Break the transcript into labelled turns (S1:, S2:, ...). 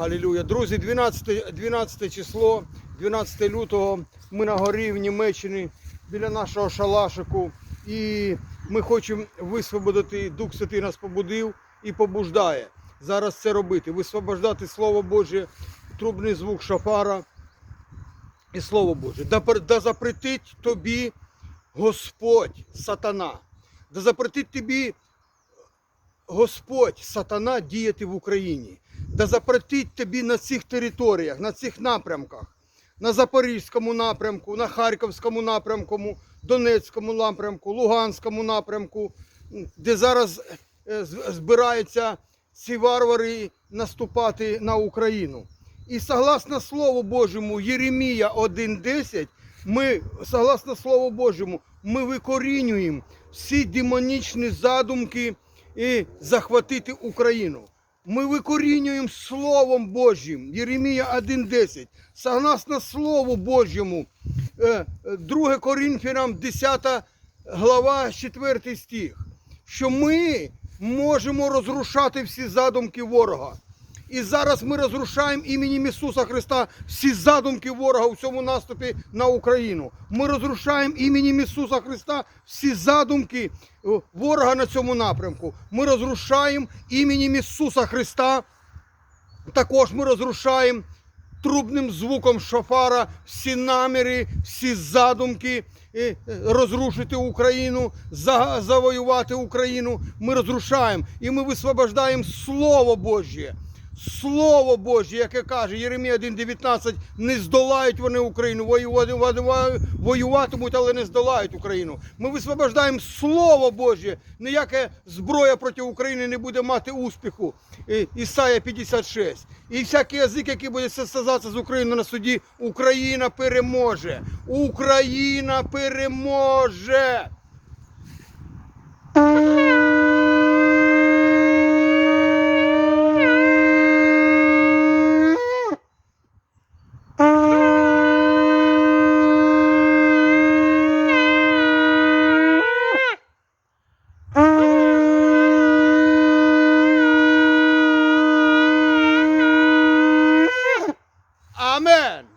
S1: Алілюя. Друзі, 12, 12 число, 12 лютого ми на горі в Німеччині біля нашого шалашику. І ми хочемо висвободити, Дух Святий нас побудив і побуждає зараз це робити. Висвобождати Слово Боже, трубний звук шафара і Слово Боже. Да, да запретить тобі Господь, сатана. Да запретить тобі Господь, сатана, діяти в Україні. Да запретить тобі на цих територіях, на цих напрямках, на Запорізькому напрямку, на Харківському напрямку, Донецькому напрямку, Луганському напрямку, де зараз е, збираються ці варвари наступати на Україну. І согласно Слову Божому, Єремія 1.10, ми, согласно Слову Божому, ми викорінюємо всі демонічні задумки і захватити Україну. Ми викорінюємо Словом Божим. Єремія 1.10. Согласно Слову Божому, е, е, 2 Коринфянам 10 глава, 4 стих, що ми можемо розрушати всі задумки ворога. І зараз ми розрушаємо іменем Ісуса Христа всі задумки ворога у цьому наступі на Україну. Ми розрушаємо іменем Ісуса Христа всі задумки е, ворога на цьому напрямку. Ми розрушаємо іменем Ісуса Христа. Також ми розрушаємо трубним звуком шофара всі наміри, всі задумки е, розрушити Україну, завоювати Україну. Ми розрушаємо і ми висвобождаємо Слово Божє. Слово Боже, яке каже Єремія 1.19, не здолають вони Україну, воювати- воювати- воюватимуть, але не здолають Україну. Ми висвобождаємо Слово Боже, ніяка зброя проти України не буде мати успіху. Ісая 56. І всякий язик, який буде состязатися з Україною на суді, Україна переможе. Україна переможе. Amen.